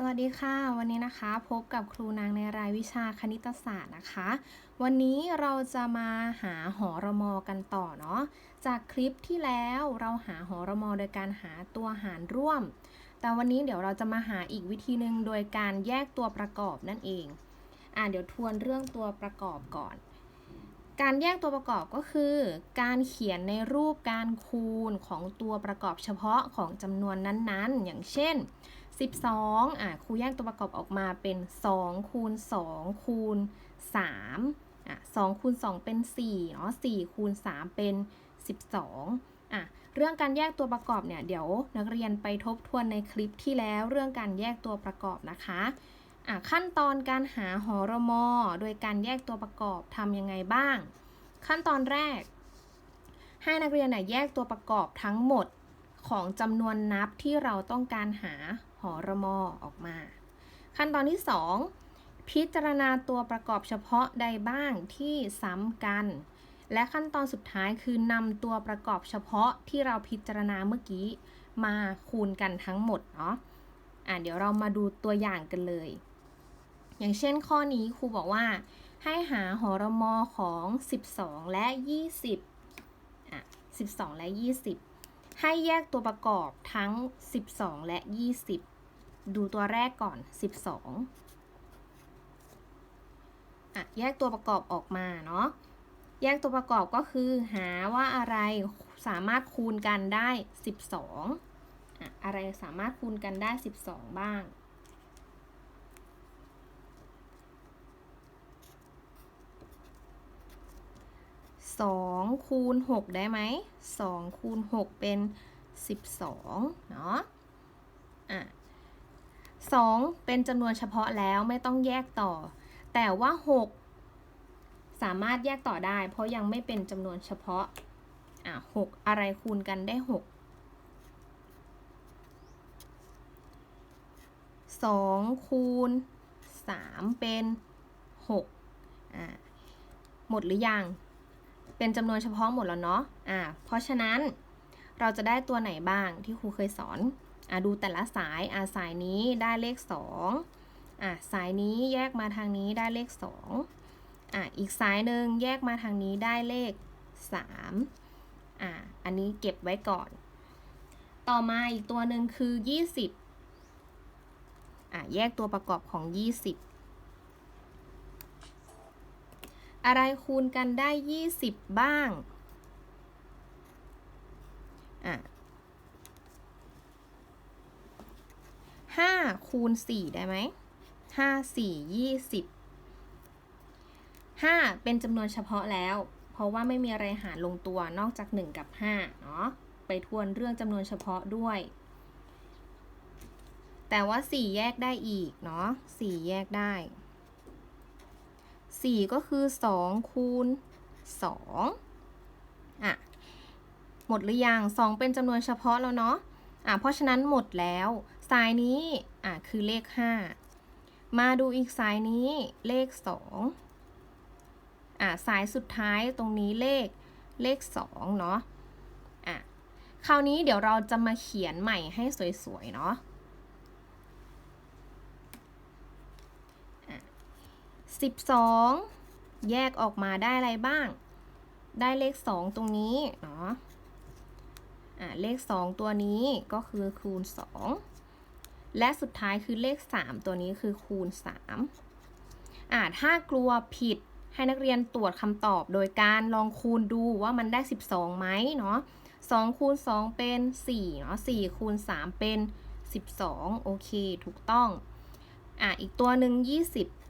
สวัสดีค่ะ วันนี้นะคะพบกับครูนางในรายวิชาคณิตศาสตร์นะคะ วันนี้เราจะมาหาหอระมอกันต่อเนาะจากคลิปที่แล้วเราหาหอระมอโดยการหาตัวหารร่วม แต่วันนี้เดี๋ยวเราจะมาหาอีกวิธีหนึ่งโดยการแยกตัวประกอบนั่นเองอ่าเดี๋ยวทวนเรื่องตัวประกอบก่อน การแยกตัวประกอบก็คือ การเขียนในรูปการคูณของตัวประกอบเฉพาะของจำนวนนั้นๆ อย่างเช่น 12 อะครูแยกตัวประกอบออกมาเป็น 2 คูณ 2 คูณ 3 อะ 2 คูณ 2 เป็น 4 เนาะ 4 คูณ 3 เป็น 12 อะ เรื่องการแยกตัวประกอบเนี่ย เดี๋ยวนักเรียนไปทบทวนในคลิปที่แล้วเรื่องการแยกตัวประกอบนะคะอะ ขั้นตอนการหาหอรมอโดยการแยกตัวประกอบทำยังไงบ้าง ขั้นตอนแรก ให้นักเรียนนะแยกตัวประกอบทั้งหมดของจำนวนนับที่เราต้องการหาหอรมอออกมา ขั้นตอนที่ 2 พิจารณาตัวประกอบเฉพาะใดบ้างที่ซ้ำกัน และขั้นตอนสุดท้ายคือนำตัวประกอบเฉพาะที่เราพิจารณาเมื่อกี้มาคูณกันทั้งหมดเนาะอะเดี๋ยวเรามาดูตัวอย่างกันเลย อย่างเช่นข้อนี้ครูบอกว่า ให้หาหอรมอของ 12 และ 20อะ12 และ 20 ให้แยกตัวประกอบทั้ง 12 และ 20 ดูตัวแรกก่อน 12อะแยกตัวประกอบออกมาเนาะแยกตัวประกอบก็คือหาว่าอะไรสามารถคูณกันได้ 12 อะอะไรสามารถคูณกันได้ 12 บ้าง 2 คูณ 6 ได้ไหม2คูณ 6 เป็น 12 เนาะอะ2เป็นจำนวนเฉพาะแล้วไม่ต้องแยกต่อ แต่ว่า 6 สามารถแยกต่อได้ เพราะยังไม่เป็นจำนวนเฉพาะ อะ6อะไรคูณกันได้ 6 2 คูณ 3 เป็น 6 อะหมดหรือยัง เป็นจำนวนเฉพาะหมดแล้วเนาะอ่าเพราะฉะนั้นเราจะได้ตัวไหนบ้างที่ครูเคยสอนอ่าดูแต่ละสายอ่าสายนี้ได้เลข2อ่าสายนี้แยกมาทางนี้ได้เลข2อ่าอีกสายหนึ่งแยกมาทางนี้ได้เลข3อ่าอันนี้เก็บไว้ก่อน ต่อมาอีกตัวหนึ่งคือ 20อ่าแยกตัวประกอบของ 20 อะไรคูณกันได้ 20 บ้างอะ5คูณ4ได้ไหม5 4 20 5เป็นจำนวนเฉพาะแล้ว เพราะว่าไม่มีอะไรหารลงตัวนอกจาก1กับ5เนาะไปทวนเรื่องจำนวนเฉพาะด้วย แต่ว่า4แยกได้อีกเนาะ4แยกได้ 4 ก็คือ 2 คูณ 2 อะ หมดหรือยัง 2 เป็นจำนวนเฉพาะแล้วเนาะ อะ เพราะฉะนั้นหมดแล้ว สายนี้ อะ คือเลข 5 มาดูอีกสายนี้เลข 2 อะ สายสุดท้ายตรงนี้เลขเลข 2 เนาะ อะ คราวนี้เดี๋ยวเราจะมาเขียนใหม่ให้สวยๆ เนาะ 12 แยกออกมาได้อะไรบ้าง ได้เลข 2 ตรงนี้เนาะอ่าเลข 2 ตัวนี้ก็คือคูณ 2 และสุดท้ายคือเลข 3 ตัวนี้คือคูณ 3อ่าถ้ากลัวผิดให้นักเรียนตรวจคำตอบโดยการลองคูณดูว่ามันได้ 12ไหมเนาะ2คูณ2เป็น4เนาะ4คูณ3เป็น 12 โอเค ถูกต้อง อ่าอีกตัวหนึ่ง20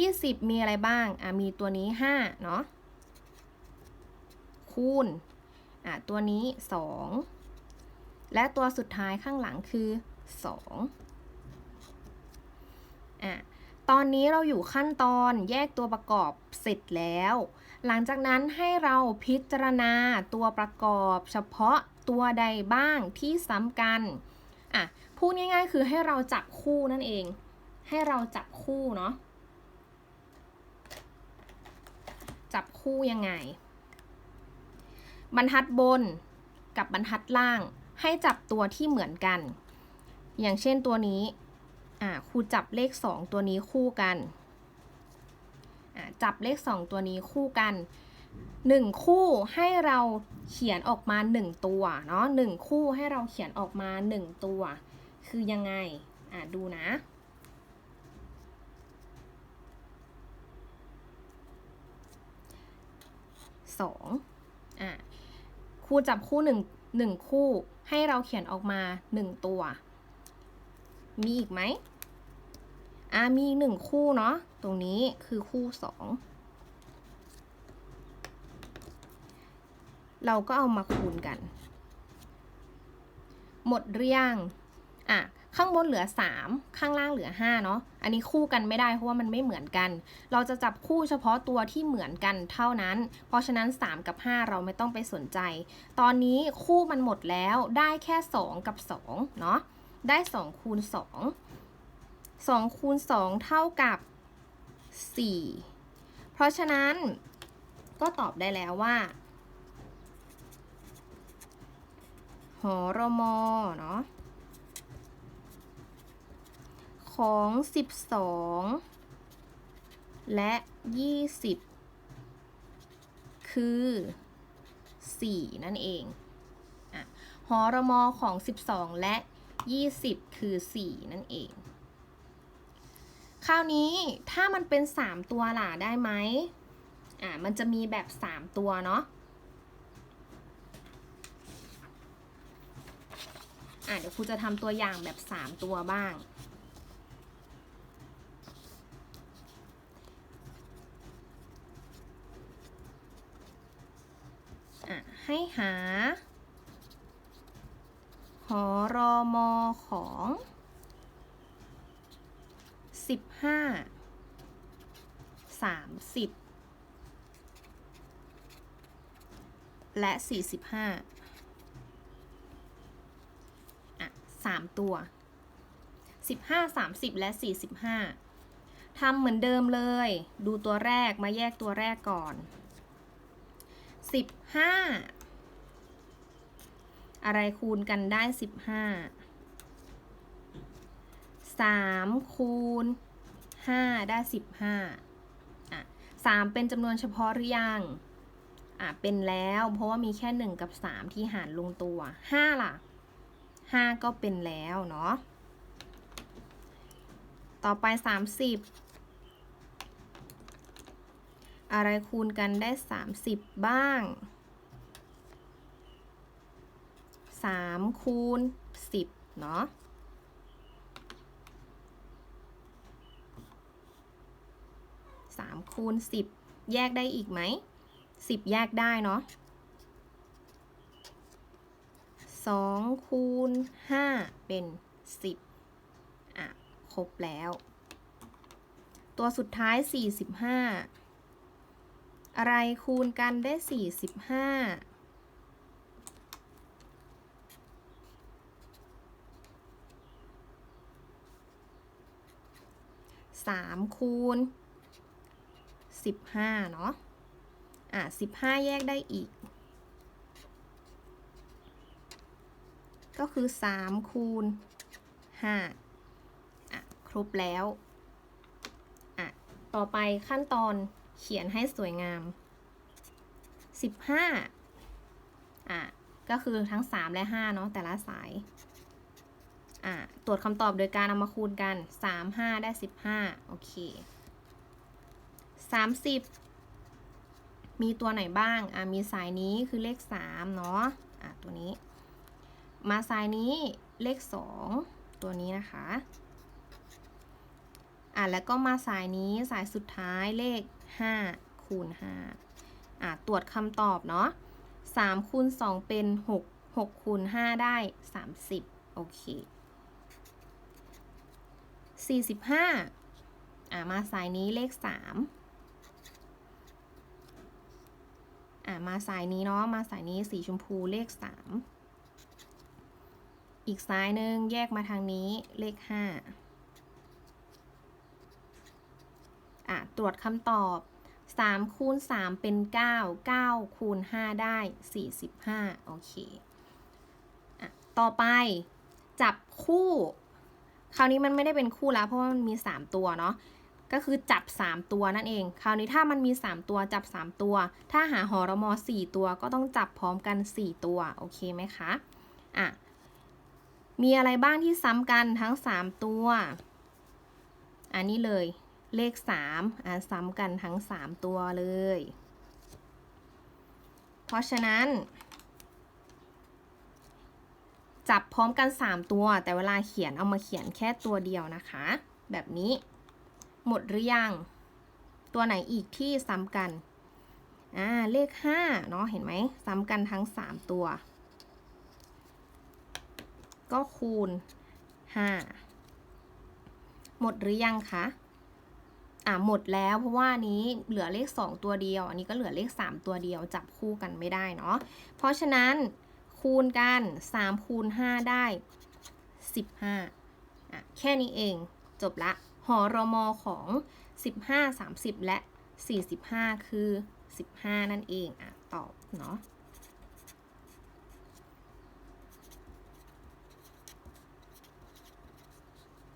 20 มีอะไรบ้าง อะ มีตัวนี้ 5 เนาะ คูณ อะ ตัวนี้ 2 และตัวสุดท้ายข้างหลังคือ 2 อะ ตอนนี้เราอยู่ขั้นตอนแยกตัวประกอบเสร็จแล้ว หลังจากนั้นให้เราพิจารณาตัวประกอบเฉพาะตัวใดบ้างที่ซ้ำกัน อะ พูดง่ายๆ คือให้เราจับคู่นั่นเอง ให้เราจับคู่เนาะ จับคู่ยังไง บรรทัดบนกับบรรทัดล่างให้จับตัวที่เหมือนกัน อย่างเช่นตัวนี้ครูจับเลข 2 ตัวนี้คู่กันจับเลข 2 ตัวนี้คู่กัน 1 คู่ให้เราเขียนออกมา 1 ตัวเนาะหนึ่งคู่ให้เราเขียนออกมา 1 ตัว คือยังไง อ่าดูนะ สองอะครูจับคู่หนึ่งหนึ่งคู่ให้เราเขียนออกมาหนึ่งตัว มีอีกไหมอ่ามีหนึ่งคู่เนาะตรงนี้คือคู่สองเราก็เอามาคูณกัน หมดเรียงอะ ข้างบนเหลือ 3 ข้างล่างเหลือ5เนาะอันนี้คู่กันไม่ได้เพราะว่ามันไม่เหมือนกัน เราจะจับคู่เฉพาะตัวที่เหมือนกันเท่านั้น เพราะฉะนั้น 3 กับ 5 เราไม่ต้องไปสนใจ ตอนนี้คู่มันหมดแล้วได้แค่ 2 กับ2เนาะได้2คูณ2 2คูณ2เท่ากับ 4 เพราะฉะนั้นก็ตอบได้แล้วว่าหอรมอเนาะ ของ 12 และ 20 คือ 4 นั่นเองอหอรมอของ 12 และ 20 คือ 4 นั่นเอง คราวนี้ถ้ามันเป็น 3 ตัวล่ะได้ไหมอะมันจะมีแบบ 3 ตัวเนาะอะเดี๋ยวครูจะทำตัวอย่างแบบ 3 ตัวบ้าง อะ ให้หา หอรอมอของ สิบห้า สามสิบ และสี่สิบห้าอะสามตัวสิบห้าสามสิบและสี่สิบห้าทำเหมือนเดิมเลย ดูตัวแรกมาแยกตัวแรกก่อน สิบห้าอะไรคูณกันได้สิบห้าสามคูณห้าได้สิบห้าอะสามเป็นจำนวนเฉพาะหรือยังอะเป็นแล้วเพราะว่ามีแค่หนึ่งกับสามที่หารลงตัวห้าล่ะห้าก็เป็นแล้วเนาะต่อไปสามสิบ อะไรคูณกันได้ 30 บ้าง 3 คูณ 10 เนาะ3คูณ10แยกได้อีกไหม10แยกได้เนาะ2คูณ5เป็น10อะ ครบแล้ว ตัวสุดท้าย45 อะไรคูณกันได้สี่สิบห้าสามคูณสิบห้าเนาะ อะสิบห้าแยกได้อีก ก็คือสามคูณห้าอะ ครบแล้ว อะ ต่อไปขั้นตอน เขียนให้สวยงาม 15อะก็คือทั้ง 3 และ 5 เนาะแต่ละสายอะตรวจคำตอบโดยการเอามาคูณกัน 3 5 ได้ 15 โอเค 30 มีตัวไหนบ้าง อะมีสายนี้คือเลข 3 เนาะอะตัวนี้ มาสายนี้เลข 2 ตัวนี้นะคะ อะแล้วก็มาสายนี้สายสุดท้ายเลข 5 คูณ 5 อะ ตรวจคำตอบเนาะ3คูณ 2 เป็น 6 6 คูณ 5 ได้ 30 โอเค 45 อะ มาสายนี้เลข 3 อะ มาสายนี้เนาะ มาสายนี้สีชมพูเลข 3 อีกสายหนึ่งแยกมาทางนี้เลข 5 อะตรวจคำตอบ 3 คูณ 3 เป็น 9 9 คูณ 5 ได้ 45 โอเคอะตต่อไปจับคู่ คราวนี้มันไม่ได้เป็นคู่แล้ว เพราะว่ามันมี 3 ตัวเนาะก็คือจับ 3 ตัวนั่นเอง คราวนี้ถ้ามันมี 3 ตัวจับ 3 ตัว ถ้าหาหอรมอ4ตัวก็ต้องจับพร้อมกัน 4 ตัว โอเคไหมคะ อะ มีอะไรบ้างที่ซ้ำกันทั้ง 3 ตัว อันนี้เลย เลข3อะซ้ำกันทั้ง 3 ตัวเลย เพราะฉะนั้น จับพร้อมกัน 3 ตัว แต่เวลาเขียนเอามาเขียนแค่ตัวเดียวนะคะ แบบนี้ หมดหรือยัง ตัวไหนอีกที่ซ้ำกัน อ่า เลข5เนาะเห็นไหมซ้ำกันทั้ง 3 ตัว ก็คูณ 5 หมดหรือยังคะ อ่าหมดแล้วเพราะว่านี้เหลือเลข 2 ตัวเดียว อันนี้ก็เหลือเลข 3 ตัวเดียวจับคู่กันไม่ได้เนาะเพราะฉะนั้นคูณกัน3คูณ5ได้ 15อะแค่นี้เองจบละหอรมอของ 15 30 และ 45 คือ 15 นั่นเองอะตอบเนาะ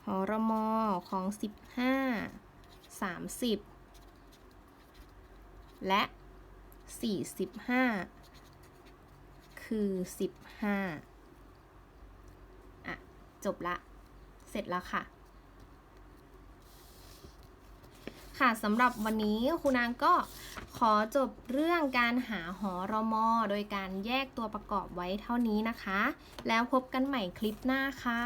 หอรมอของ 15 30 และ 45 คือ 15อะ จบละ เสร็จแล้วค่ะ ค่ะสำหรับวันนี้ครูนางก็ขอจบเรื่องการหาหอรมอโดยการแยกตัวประกอบไว้เท่านี้นะคะ แล้วพบกันใหม่คลิปหน้าค่ะ